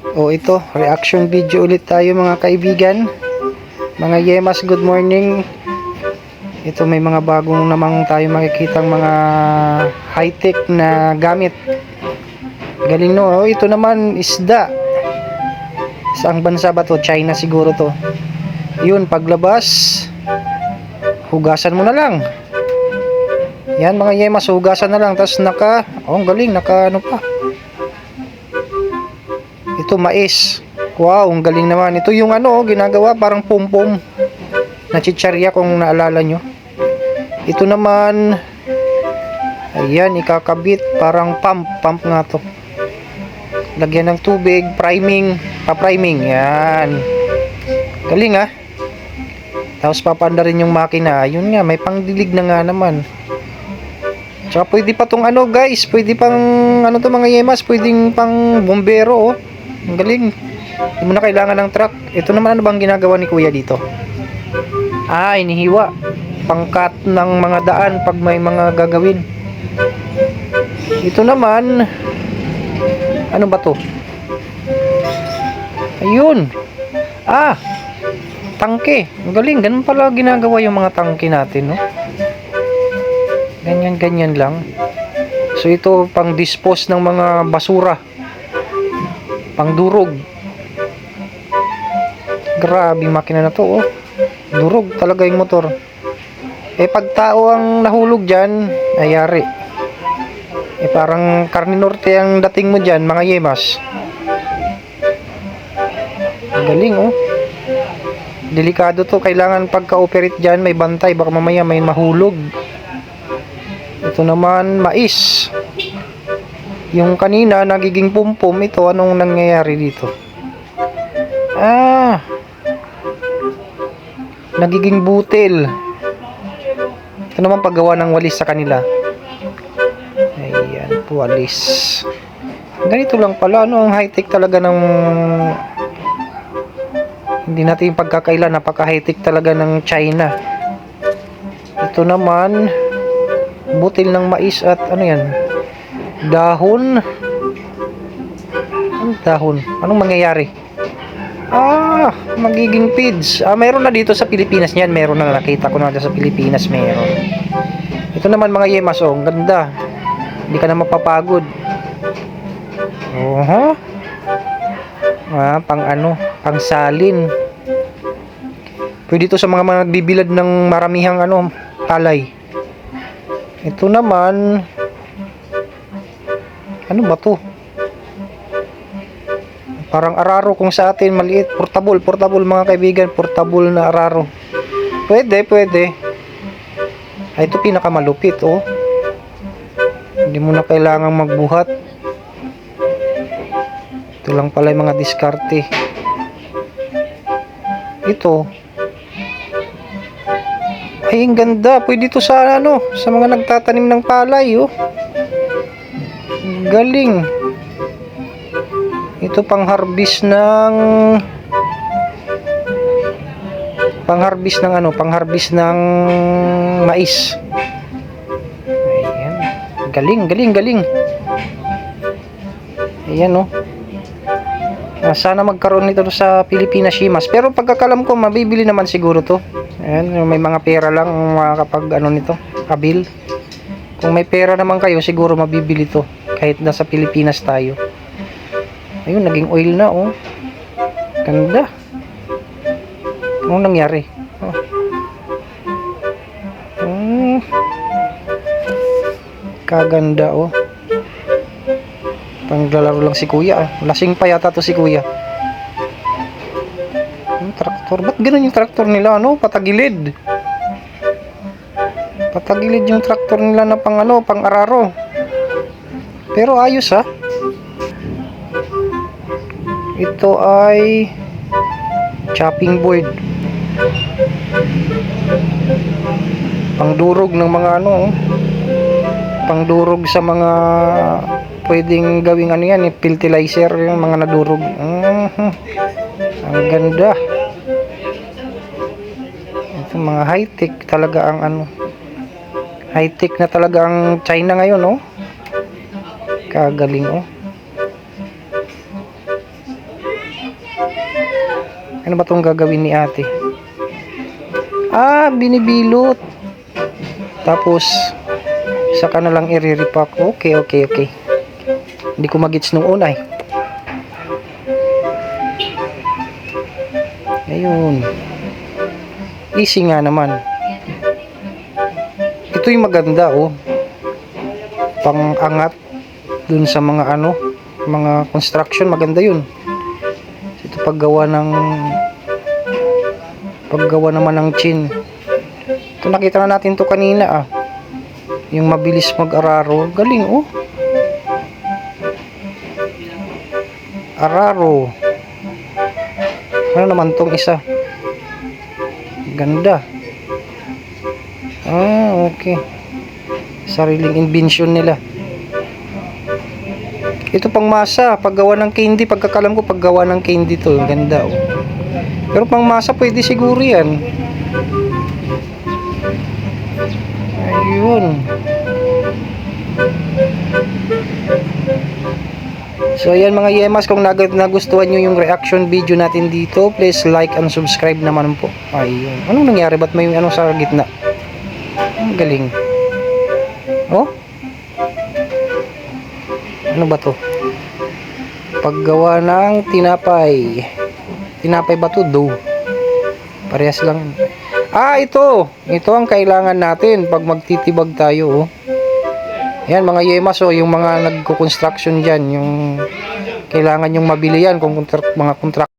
O ito, reaction video ulit tayo mga kaibigan. Mga Yemas, good morning. Ito may mga bagong namang tayo makikitang mga high-tech na gamit. Galing no, oh, ito naman isda. Saang bansa ba to? China siguro to. Yun, paglabas, hugasan mo na lang. Yan mga Yemas, hugasan na lang. Tapos naka, oh galing, naka ano pa. Ito mais. Wow, ang galing naman. Ito yung ano, ginagawa parang pum-pum na chicharia kung naalala nyo. Ito naman, ayan, ikakabit parang pump. Pump nga to. Lagyan ng tubig, priming, pa-priming. Yan. Galing ah. Tapos papanda rin yung makina. Yun nga, may pangdilig na nga naman. Tsaka pwede pa tong ano guys, pwede pang ano to mga yemas, pwedeng pang bombero oh. Ang galing. Hindi mo na kailangan ng truck. Ito naman ano bang ginagawa ni kuya dito? Ah, inihiwa. Pangkat ng mga daan pag may mga gagawin. Ito naman, ano ba to? Ayun. Ah, tangke. Ang galing. Ganun pala ginagawa yung mga tangke natin, no? Ganyan, ganyan lang. So, ito pang dispose ng mga basura. Pang durog. Grabe makina na to, oh. Durog talaga yung motor. Eh, pag tao ang nahulog dyan, ayari. Eh, parang karne norte ang dating mo dyan, mga yemas. Galing, oh. Delikado to. Kailangan pagka-operate dyan, may bantay. Baka mamaya may mahulog. Ito naman, mais. Yung kanina, nagiging pumpum. Ito, anong nangyayari dito? Ah! Nagiging butil. Ito naman paggawa ng walis sa kanila. Ayan, walis. Ganito lang pala, ano, ang high-tech talaga ng hindi natin pagkakaila napaka high-tech talaga ng China. Ito naman butil ng mais at ano yan? Dahon. Anong dahon? Anong mangyayari? Ah, magiging feeds. Ah, meron na dito sa Pilipinas niyan. Meron na nakita ko na sa Pilipinas meron. Ito naman mga yemas, oh, ang ganda. Hindi ka na mapapagod. Oho. Ah, pang ano, pang salin. Pwede ito sa mga mga nagbibilad ng maramihang ano, talay. Ito naman, ano ba to? Parang araro kung sa atin maliit, portable, portable mga kaibigan, portable na araro. Pwede, pwede. Ay, ito pinakamalupit, oh. Hindi mo na kailangang magbuhat. Ito lang pala yung mga diskarte. Ito. Ay, ang ganda. Pwede ito sa ano, sa mga nagtatanim ng palay, oh. Galing. Ito pang harvest ng pang harvest ng ano, pang harvest ng mais. Ayan. Galing, galing, galing. Ayan, oh. Ah, sana magkaroon nito sa Pilipinas Shimas. Pero pagkakalam ko, mabibili naman siguro to. Ayan, may mga pera lang makakapag ano nito, kabil. Kung may pera naman kayo, siguro mabibili to. Kahit nasa Pilipinas tayo. Ayun, naging oil na, oh. Ganda. Anong nangyari? Oh. Hmm. Kaganda, oh. Panglalaro lang si kuya, ah. Lasing pa yata to si kuya. Yung traktor. Ba't ganun yung traktor nila, ano? Patagilid. Patagilid yung traktor nila na pang ano, pang araro. Pero ayos, ha? Ito ay chopping board. Pangdurog ng mga ano, oh. Pangdurog sa mga pwedeng gawing ano yan, eh, fertilizer yung mga nadurog. Mhm. Ang ganda. Ito mga high-tech talaga ang ano. High-tech na talaga ang China ngayon, oh. Kagaling, oh. Ano ba tong gagawin ni ate? Ah, binibilot. Tapos, saka na lang i-repack. Okay, okay, okay. Hindi ko magits nung una eh. Ayun. Easy nga naman. Ito yung maganda oh. Pang-angat dun sa mga ano, mga construction maganda yun. Ito paggawa ng paggawa naman ng chin. Ito nakita na natin to kanina ah. Yung mabilis mag-araro. Galing oh. Araro. Ano naman tong isa? Ganda. Ah, okay. Sariling invention nila. Ito pang masa, paggawa ng candy, pagkakalam ko paggawa ng candy to, ang ganda oh. Pero pang masa pwede siguro yan. Ayun. So ayan mga yemas, kung nag- nagustuhan nyo yung reaction video natin dito, please like and subscribe naman po. Ayun. Anong nangyari? Ba't may ano sa gitna? Ang galing. Oh? Ano ba to? Paggawa ng tinapay. Tinapay ba to? Dough. Parehas lang. Ah, ito. Ito ang kailangan natin pag magtitibag tayo. Oh. Yan mga yemas oh, yung mga nagko-construction diyan, yung kailangan yung mabili yan kung kontrak, mga kontrak